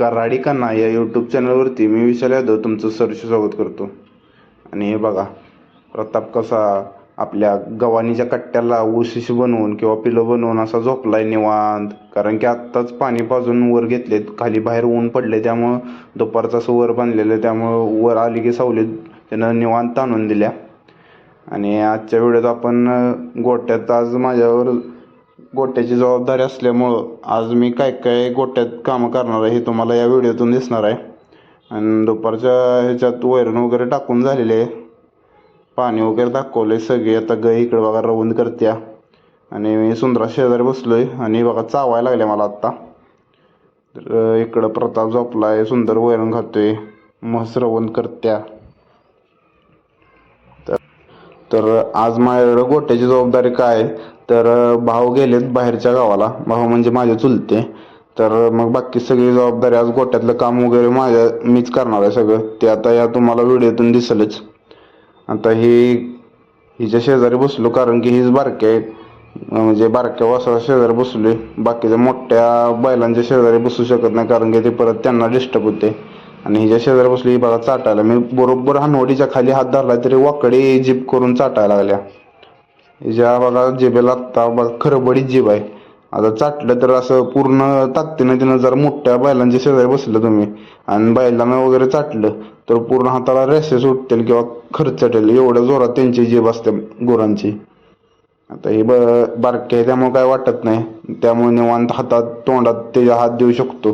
कराडी कन्ना या यूट्यूब चॅनलवरती मी विशाल यादव तुमचं सरशी स्वागत करतो. आणि हे बघा प्रताप कसा आपल्या गव्हाणीच्या कट्ट्याला उशीशी बनवून किंवा पिलं बनवून असा झोपलाय निवांत. कारण की आत्ताच पाणी पाजून वर घेतलेत खाली बाहेर ऊन पडले त्यामुळं दुपारचं असं वर बांधलेलं आहे त्यामुळं वर आली की सावलीत त्यानं निवांत आणून दिल्या. आणि आजच्या व्हिडिओत आपण गोट्यात आज माझ्यावर गोट्याची जबाबदारी असल्यामुळं आज मी काय काय गोट्यात कामं करणार आहे हे तुम्हाला या व्हिडिओतून दिसणार आहे. आणि दुपारच्या ह्याच्यात वैरण वगैरे टाकून झालेले आहे. पाणी वगैरे दाखवले सगळे. आता ग इकडे बघा रवंद करत्या. आणि मी सुंदरा शेजारी आहे आणि बघा चावायला लागले मला आत्ता. तर इकडं प्रताप झोपला आहे सुंदर वैरण खातोय. म्हस रवंद करत्या. तर आज माझ्याकडं गोट्याची जबाबदारी काय? आहे? तर भाऊ गेलेत बाहेरच्या गावाला. भाऊ म्हणजे माझे चुलते. तर मग बाकी सगळी जबाबदारी आज गोट्यातलं काम वगैरे माझ्या मीच करणार आहे सगळं. ते आता या तुम्हाला व्हिडिओतून दिसलच. आता ही हिच्या शेजारी बसलो कारण की हीच बारके आहे. म्हणजे बारक्या वासाला शेजारी बसले बाकीच्या मोठ्या बैलांच्या शेजारी बसू शकत नाही कारण की ते परत त्यांना डिस्टर्ब होते. आणि हिच्या शेजारी बसली ही बघा चाटायला. मी बरोबर हानवडीच्या खाली हात धरला तरी वाकडे जीप करून चाटायला लागल्या. ज्या बघा जेबेला आत्ता बघा खरबडीत जीभ आहे. आता चाटलं तर असं पूर्ण ताकदीनं तिनं जर मोठ्या बैलांच्या शेजारी बसलं तुम्ही. आणि बैलांना वगैरे चाटलं तर पूर्ण हाताला रेसेस उठतील किंवा खर्चटेल एवढ्या जोरात त्यांची जीभ असते गुरांची. आता हे ब बारके आहे त्यामुळे काय वाटत नाही. त्यामुळे निवांत हातात तोंडात त्याच्या हात देऊ शकतो.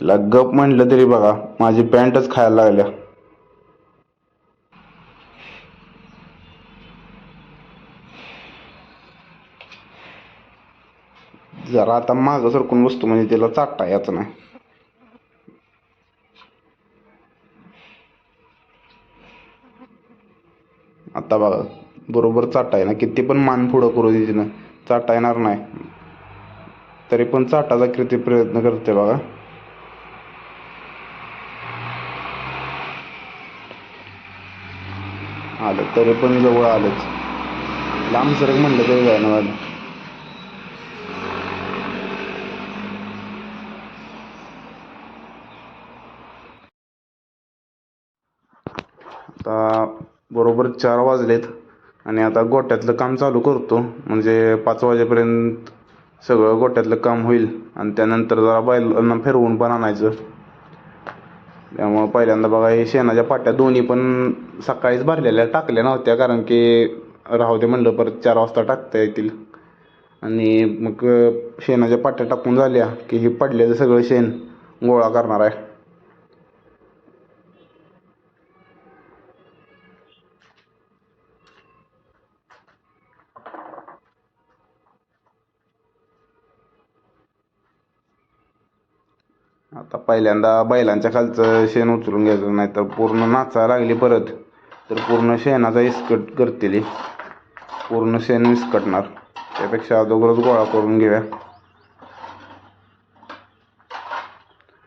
तिला गप म्हटलं तरी बघा माझी पॅन्टच खायला लागल्या. जरा आता मागं सरकून बसतो म्हणजे तिला चाटता याच नाही. आता बघा बरोबर चाटाय ना किती पण मान पुढं करू दे तिनं. चाटा येणार नाही. तरी पण चाटाचा किती प्रयत्न करते बघा. आलं तरी पण जवळ आलंच. लांब सरक म्हणलं तरी जायना झालं आता बरोबर चार वाजलेत आणि आता गोट्यातलं काम चालू करतो. म्हणजे पाच वाजेपर्यंत सगळं गोट्यातलं काम होईल आणि त्यानंतर जरा बैलांना फिरवून पण आणायचं. त्यामुळं पहिल्यांदा बघा हे शेणाच्या पाट्या दोन्ही पण सकाळीच भरलेल्या टाकल्या नव्हत्या कारण की राहू दे म्हणलं परत चार वाजता टाकता येतील. आणि मग शेणाच्या पाट्या टाकून झाल्या की हे पडलेलं सगळं शेण गोळा करणार आहे. आता पहिल्यांदा बैलांच्या खालचं शेण उचलून घ्यायचं नाही तर पूर्ण नाचा लागली परत. तर पूर्ण शेणाचा इस्कट करतील पूर्ण शेण विस्कटणार. त्यापेक्षा अगोदरच गोळा करून घेऊया.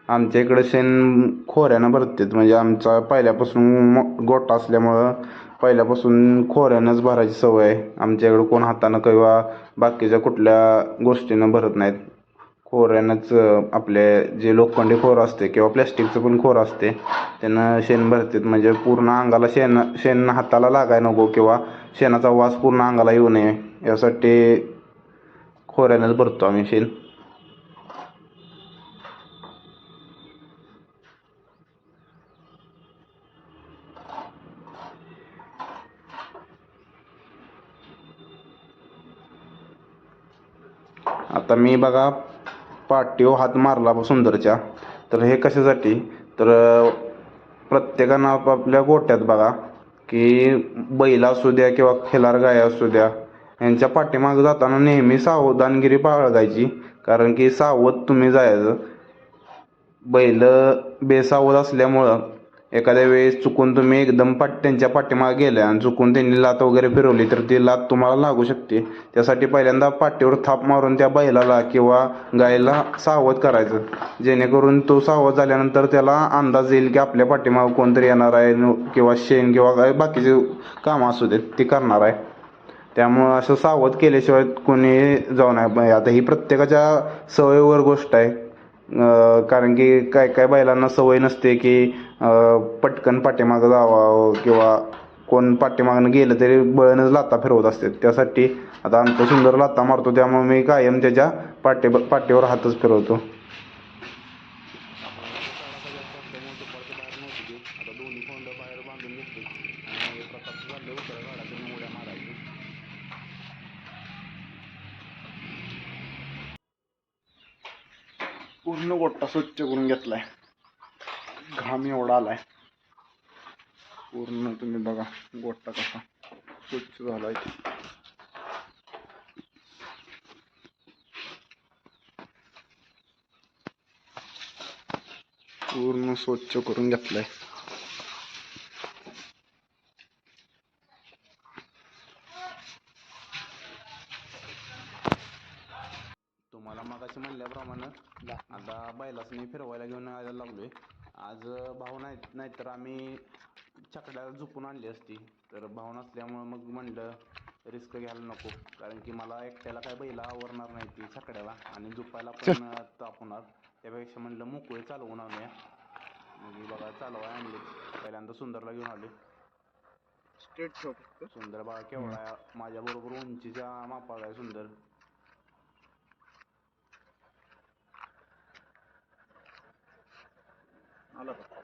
आमच्या इकडं शेण खोऱ्यानं भरतात. म्हणजे आमचा पहिल्यापासून मो- गोठा असल्यामुळं पहिल्यापासून खोऱ्यानंच भरायची सवय आहे. आमच्या इकडं कोण हातानं किंवा बाकीच्या कुठल्या गोष्टीनं भरत नाहीत. खोऱ्यानंच आपले जे लोखंडी खोर असते किंवा प्लॅस्टिकचं पण खोर असते त्यानं शेण भरतात. म्हणजे पूर्ण अंगाला शेण शेण हाताला लागाय नको किंवा शेणाचा वास पूर्ण अंगाला येऊ नये. यासाठी खोऱ्यानंच भरतो आम्ही शेण. आता मी बघा पाठीव हात मारला सुंदरच्या. तर हे कशासाठी? तर प्रत्येकानं आपापल्या गोट्यात बघा की बैल असू द्या किंवा खिलार गाय असू द्या यांच्या पाठीमागं जाताना नेहमी सावधानगिरी बाळगायची. कारण की सावध तुम्ही जायचं. बैल बेसावध असल्यामुळं एखाद्या वेळेस चुकून तुम्ही एकदम पाठ त्यांच्या पाठीमागे गेल्या आणि चुकून त्यांनी लात वगैरे फिरवली तर ती लात तुम्हाला लागू शकते. त्यासाठी पहिल्यांदा पाठीवर थाप मारून त्या बैलाला किंवा गायला सावध करायचं. जेणेकरून तो सावध झाल्यानंतर त्याला अंदाज येईल की आपल्या पाठीमागं कोणतरी येणार आहे किंवा शेण किंवा काय बाकीचे कामं असू देत ती करणार आहे. त्यामुळं असं सावध केल्याशिवाय कोणी जाऊ नये आता ही प्रत्येकाच्या सवयीवर गोष्ट आहे. कारण की काय काय बैलांना सवय नसते की पटकन पाठीमागं जावा किंवा कोण पाठीमागनं गेलं तरी बळणच लाता फिरवत असते. त्यासाठी आता आमचा सुंदर लाता मारतो त्यामुळे मी कायम त्याच्या पाठी पाठीवर हातच फिरवतो. पूर्ण गोट्टा स्वच्छ करून घेतलाय. घाम एवढा आलाय. पूर्ण तुम्ही बघा गोट्टा कसा स्वच्छ झालाय. पूर्ण स्वच्छ करून घेतलाय तुम्हाला मगाशी म्हणल्याप्रमाणे आता बैलाच मी फिरवायला घेऊन यायला लागलोय. आज भाऊ नाही नाहीतर आम्ही छकड्याला झुपून आणली असती. तर भाऊ नसल्यामुळं मग म्हणलं रिस्क घ्यायला नको. कारण की मला एकट्याला काय बैला आवरणार नाही ती छकड्याला आणि झुपायला पण तापवणार त्यापेक्षा म्हणलं मोकळे चालवून आणूया. मग बघा चालवाय आणले. पहिल्यांदा सुंदरला घेऊन आले स्ट्रेट सुंदर बघा केवढा आहे. माझ्या बरोबर उंचीच्या मापाला आहे सुंदर. आला का?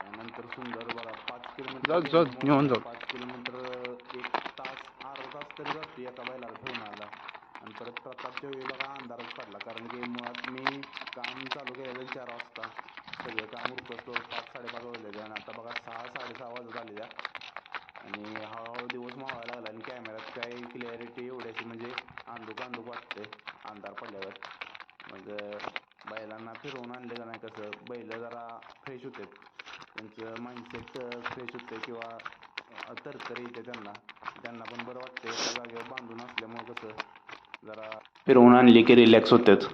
त्यानंतर सुंदर बघा पाच किलोमीटर जाऊ, जाऊ, निवांत जाऊ. पाच किलोमीटर एक तास अर्धा तास तरी जातो एका बैलाला ठेवून आला आणि परत प्रतापच्या वेळी बघा अंधारच पडला. कारण की मुळात मी काम चालू केलेलं चार वाजता. सगळं काम उरकतो पाच साडेपाच वाजले आणि आता बघा सहा साडेसहा वाजत आलेल्या आणि हळूहळू दिवस मावायला लागला आणि कॅमेऱ्यात काही क्लॅरिटी एवढी अशी म्हणजे अंधुक अंधुक वाटते अंधार पडल्यावर. मग बैलांना फिरवून आणलं का नाही कसं? बैल जरा फ्रेश होते. त्यांचं माइंडसेट फ्रेश होते किंवा तरतरी येते त्यांना. त्यांना पण बरं वाटतं एका जागेवर बांधून असल्यामुळं कसं जरा फिरवून आणली की रिलॅक्स होतेच.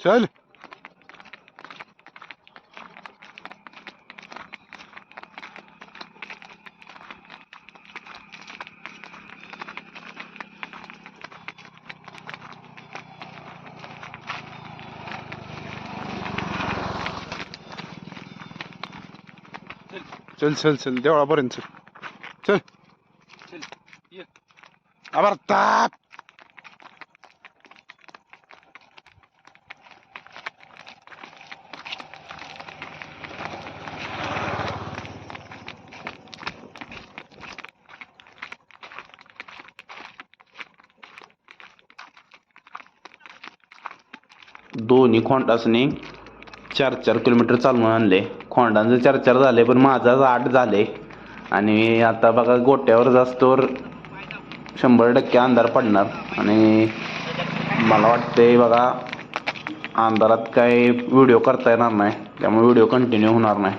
चल चल चल चल चल देवळापर्यंत चल चल आभार ताप दोन्ही खोंडासनी चार चार किलोमीटर चालवून आणले. खोंडांचं चार चार झाले पण माझाच आठ झाले. आणि आता बघा गोट्यावर जास्तवर शंभर टक्के अंधार पडणार. आणि मला वाटते बघा अंधारात काही व्हिडिओ करता येणार नाही. त्यामुळे व्हिडिओ कंटिन्यू होणार नाही.